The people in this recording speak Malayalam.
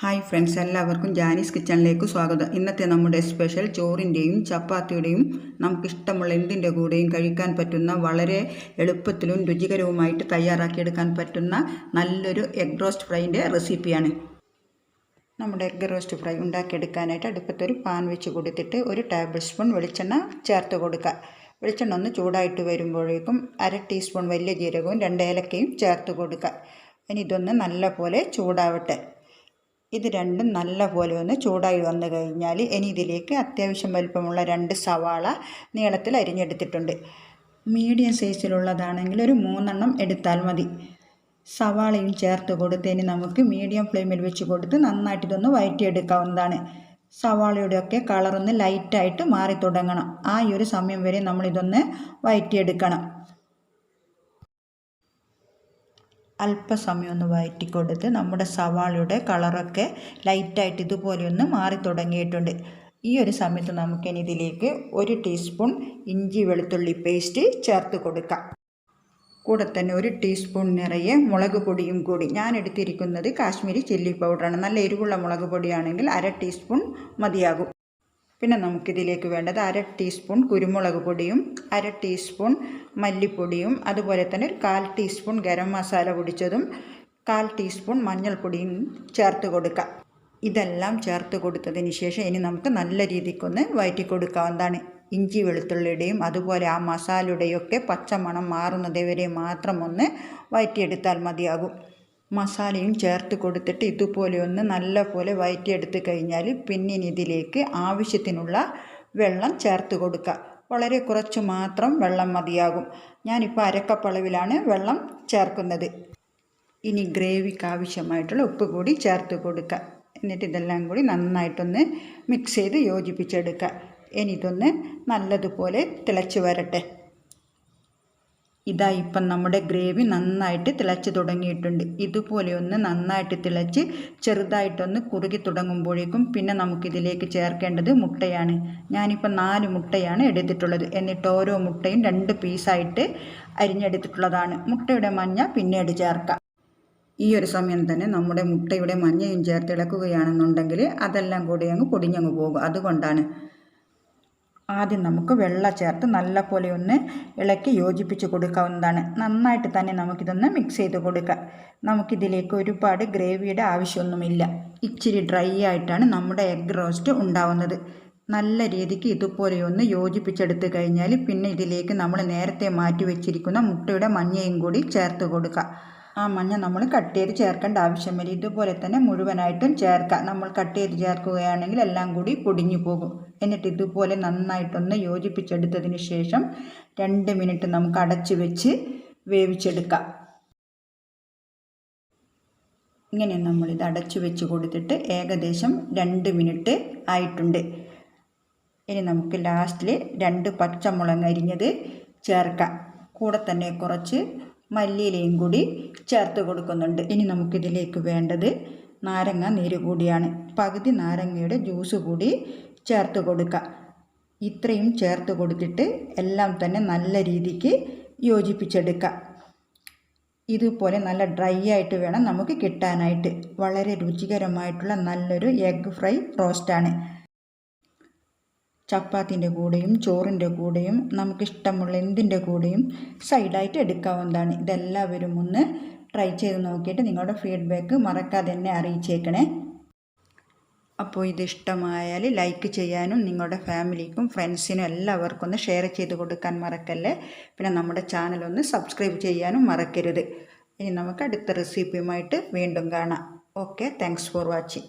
ഹായ് ഫ്രണ്ട്സ് എല്ലാവർക്കും ജാനീസ് കിച്ചണിലേക്ക് സ്വാഗതം. ഇന്നത്തെ നമ്മുടെ സ്പെഷ്യൽ ചോറിന്റെയും ചപ്പാത്തിയുടെയും നമുക്കിഷ്ടമുള്ള എന്തിന്റെ കൂടെയും കഴിക്കാൻ പറ്റുന്ന വളരെ എളുപ്പത്തിലും രുചികരവുമായിട്ട് തയ്യാറാക്കിയെടുക്കാൻ പറ്റുന്ന നല്ലൊരു എഗ് റോസ്റ്റ് ഫ്രൈന്റെ റെസിപ്പിയാണ് നമ്മുടെ എഗ് റോസ്റ്റ് ഫ്രൈ ഉണ്ടാക്കിയെടുക്കാനായിട്ട് അടുപ്പത്തൊരു പാൻ വെച്ച് കൊടുത്തിട്ട് ഒരു ടേബിൾ സ്പൂൺ വെളിച്ചെണ്ണ ചേർത്ത് കൊടുക്കുക. വെളിച്ചെണ്ണ ഒന്ന് ചൂടായിട്ട് വരുമ്പോഴേക്കും അര ടീസ്പൂൺ വലിയ ജീരകവും രണ്ട് ഏലക്കയും ചേർത്ത് കൊടുക്കുക. ഇനി ഇതൊന്ന് നല്ലപോലെ ചൂടാവട്ടെ. ഇത് രണ്ടും നല്ല പോലെ ഒന്ന് ചൂടായി വന്നു കഴിഞ്ഞാൽ ഇനി ഇതിലേക്ക് അത്യാവശ്യം വലിപ്പമുള്ള രണ്ട് സവാള നീളത്തിൽ അരിഞ്ഞെടുത്തിട്ടുണ്ട്. മീഡിയം സൈസിലുള്ളതാണെങ്കിൽ ഒരു മൂന്നെണ്ണം എടുത്താൽ മതി. സവാളയും ചേർത്ത് കൊടുത്തതിന് നമുക്ക് മീഡിയം ഫ്ലെയിമിൽ വെച്ച് കൊടുത്ത് നന്നായിട്ട് ഇതൊന്ന് വഴറ്റിയെടുക്കാവുന്നതാണ് സവാളയുടെയൊക്കെ കളറൊന്ന് ലൈറ്റായിട്ട് മാറി തുടങ്ങണം ആ ഒരു സമയം വരെ നമ്മളിതൊന്ന് വഴറ്റിയെടുക്കണം അല്പസമയം ഒന്ന് വഴറ്റി കൊടുത്ത് നമ്മുടെ സവാളയുടെ കളറൊക്കെ ലൈറ്റായിട്ട് ഇതുപോലെയൊന്ന് മാറി തുടങ്ങിയിട്ടുണ്ട്. ഈ ഒരു സമയത്ത് നമുക്കിനി ഇതിലേക്ക് ഒരു ടീസ്പൂൺ ഇഞ്ചി വെളുത്തുള്ളി പേസ്റ്റ് ചേർത്ത് കൊടുക്കാം. കൂടെ തന്നെ ഒരു ടീസ്പൂൺ നിറയെ മുളക് പൊടിയും കൂടി. ഞാൻ എടുത്തിരിക്കുന്നത് കാശ്മീരി ചില്ലി പൗഡറാണ്. നല്ല എരിവുള്ള മുളക് പൊടിയാണെങ്കിൽ അര ടീസ്പൂൺ മതിയാകും. പിന്നെ നമുക്കിതിലേക്ക് വേണ്ടത് അര ടീസ്പൂൺ കുരുമുളക് പൊടിയും അര ടീസ്പൂൺ മല്ലിപ്പൊടിയും അതുപോലെ തന്നെ ഒരു കാൽ ടീസ്പൂൺ ഗരം മസാല പൊടിച്ചതും കാൽ ടീസ്പൂൺ മഞ്ഞൾപ്പൊടിയും ചേർത്ത് കൊടുക്കുക ഇതെല്ലാം ചേർത്ത് കൊടുത്തതിന് ശേഷം ഇനി നമുക്ക് നല്ല രീതിക്കൊന്ന് വയറ്റി കൊടുക്കാവുന്നതാണ്. ഇഞ്ചി വെളുത്തുള്ളിയുടെയും അതുപോലെ ആ മസാലയുടെയൊക്കെ പച്ചമണം മാറുന്നത് വരെ മാത്രം ഒന്ന് വയറ്റിയെടുത്താൽ മതിയാകും. മസാലയും ചേർത്ത് കൊടുത്തിട്ട് ഇതുപോലെ ഒന്ന് നല്ല പോലെ വയറ്റിയെടുത്ത് കഴിഞ്ഞാൽ പിന്നെ ഇതിലേക്ക് ആവശ്യത്തിനുള്ള വെള്ളം ചേർത്ത് കൊടുക്കുക. വളരെ കുറച്ച് മാത്രം വെള്ളം മതിയാകും. ഞാനിപ്പോൾ അരക്കപ്പളവിലാണ് വെള്ളം ചേർക്കുന്നത്. ഇനി ഗ്രേവിക്ക് ആവശ്യമായിട്ടുള്ള ഉപ്പ് കൂടി ചേർത്ത് കൊടുക്കുക. എന്നിട്ട് ഇതെല്ലാം കൂടി നന്നായിട്ടൊന്ന് മിക്സ് ചെയ്ത് യോജിപ്പിച്ചെടുക്കുക. ഇനി ഇതൊന്ന് നല്ലതുപോലെ തിളച്ച് വരട്ടെ. ഇതാ ഇപ്പം നമ്മുടെ ഗ്രേവി നന്നായിട്ട് തിളച്ച് തുടങ്ങിയിട്ടുണ്ട്. ഇതുപോലെ ഒന്ന് നന്നായിട്ട് തിളച്ച് ചെറുതായിട്ടൊന്ന് കുറുകി തുടങ്ങുമ്പോഴേക്കും പിന്നെ നമുക്കിതിലേക്ക് ചേർക്കേണ്ടത് മുട്ടയാണ്. ഞാനിപ്പോൾ നാല് മുട്ടയാണ് എടുത്തിട്ടുള്ളത്. എന്നിട്ട് ഓരോ മുട്ടയും രണ്ട് പീസായിട്ട് അരിഞ്ഞെടുത്തിട്ടുള്ളതാണ്. മുട്ടയുടെ മഞ്ഞ പിന്നീട് ചേർക്കാം. ഈ ഒരു സമയം തന്നെ നമ്മുടെ മുട്ടയുടെ മഞ്ഞയും ചേർത്ത് ഇളക്കുകയാണെന്നുണ്ടെങ്കിൽ അതെല്ലാം കൂടി അങ്ങ് പൊടിഞ്ഞങ്ങ് പോകും. അതുകൊണ്ടാണ് ആദ്യം നമുക്ക് വെള്ളം ചേർത്ത് നല്ലപോലെ ഒന്ന് ഇളക്കി യോജിപ്പിച്ച് കൊടുക്കാവുന്നതാണ്. നന്നായിട്ട് തന്നെ നമുക്കിതൊന്ന് മിക്സ് ചെയ്ത് കൊടുക്കാം. നമുക്കിതിലേക്ക് ഒരുപാട് ഗ്രേവിയുടെ ആവശ്യമൊന്നുമില്ല. ഇച്ചിരി ഡ്രൈ ആയിട്ടാണ് നമ്മുടെ എഗ് റോസ്റ്റ് ഉണ്ടാവുന്നത്. നല്ല രീതിക്ക് ഇതുപോലെ ഒന്ന് യോജിപ്പിച്ചെടുത്ത് കഴിഞ്ഞാൽ പിന്നെ ഇതിലേക്ക് നമ്മൾ നേരത്തെ മാറ്റി വെച്ചിരിക്കുന്ന മുട്ടയുടെ മഞ്ഞയും കൂടി ചേർത്ത് കൊടുക്കുക ആ മഞ്ഞ നമ്മൾ കട്ട് ചെയ്ത് ചേർക്കേണ്ട ആവശ്യമില്ല ഇതുപോലെ തന്നെ മുഴുവനായിട്ടും ചേർക്കാം. നമ്മൾ കട്ട് ചെയ്ത് ചേർക്കുകയാണെങ്കിൽ എല്ലാം കൂടി പൊടിഞ്ഞു പോകും. എന്നിട്ട് ഇതുപോലെ നന്നായിട്ടൊന്ന് യോജിപ്പിച്ചെടുത്തതിന് ശേഷം രണ്ട് മിനിറ്റ് നമുക്ക് അടച്ചു വെച്ച് വേവിച്ചെടുക്കാം. ഇങ്ങനെ നമ്മളിത് അടച്ചു വെച്ച് കൊടുത്തിട്ട് ഏകദേശം രണ്ട് മിനിറ്റ് ആയിട്ടുണ്ട്. ഇനി നമുക്ക് ലാസ്റ്റിൽ രണ്ട് പച്ചമുളക് അരിഞ്ഞത് ചേർക്കാം. കൂടെ തന്നെ കുറച്ച് മല്ലിയിലയും കൂടി ചേർത്ത് കൊടുക്കുന്നുണ്ട്. ഇനി നമുക്കിതിലേക്ക് വേണ്ടത് നാരങ്ങ നീര് കൂടിയാണ്. പകുതി നാരങ്ങയുടെ ജ്യൂസ് കൂടി ചേർത്ത് കൊടുക്കുക ഇത്രയും ചേർത്ത് കൊടുത്തിട്ട് എല്ലാം തന്നെ നല്ല രീതിക്ക് യോജിപ്പിച്ചെടുക്കുക ഇതുപോലെ നല്ല ഡ്രൈ ആയിട്ട് വേണം നമുക്ക് കിട്ടാനായിട്ട്. വളരെ രുചികരമായിട്ടുള്ള നല്ലൊരു എഗ് ഫ്രൈ റോസ്റ്റാണ്. ചപ്പാത്തിന്റെ കൂടെയും ചോറിന്റെ കൂടെയും നമുക്കിഷ്ടമുള്ള എന്തിന്റെ കൂടെയും സൈഡായിട്ട് എടുക്കാവുന്നതാണ്. ഇതെല്ലാവരും ഒന്ന് ട്രൈ ചെയ്ത് നോക്കിയിട്ട് നിങ്ങളുടെ ഫീഡ്ബാക്ക് മറക്കാതെ തന്നെ അറിയിച്ചേക്കണേ. അപ്പോൾ ഇത് ഇഷ്ടമായാൽ ലൈക്ക് ചെയ്യാനും നിങ്ങളുടെ ഫാമിലിക്കും ഫ്രണ്ട്സിനും എല്ലാവർക്കും ഒന്ന് ഷെയർ ചെയ്ത് കൊടുക്കാൻ മറക്കല്ലേ? പിന്നെ നമ്മുടെ ചാനൽ ഒന്ന് സബ്സ്ക്രൈബ് ചെയ്യാനും മറക്കരുത്. ഇനി നമുക്ക് അടുത്ത റെസിപ്പിയുമായിട്ട് വീണ്ടും കാണാം. Okay thanks for watching.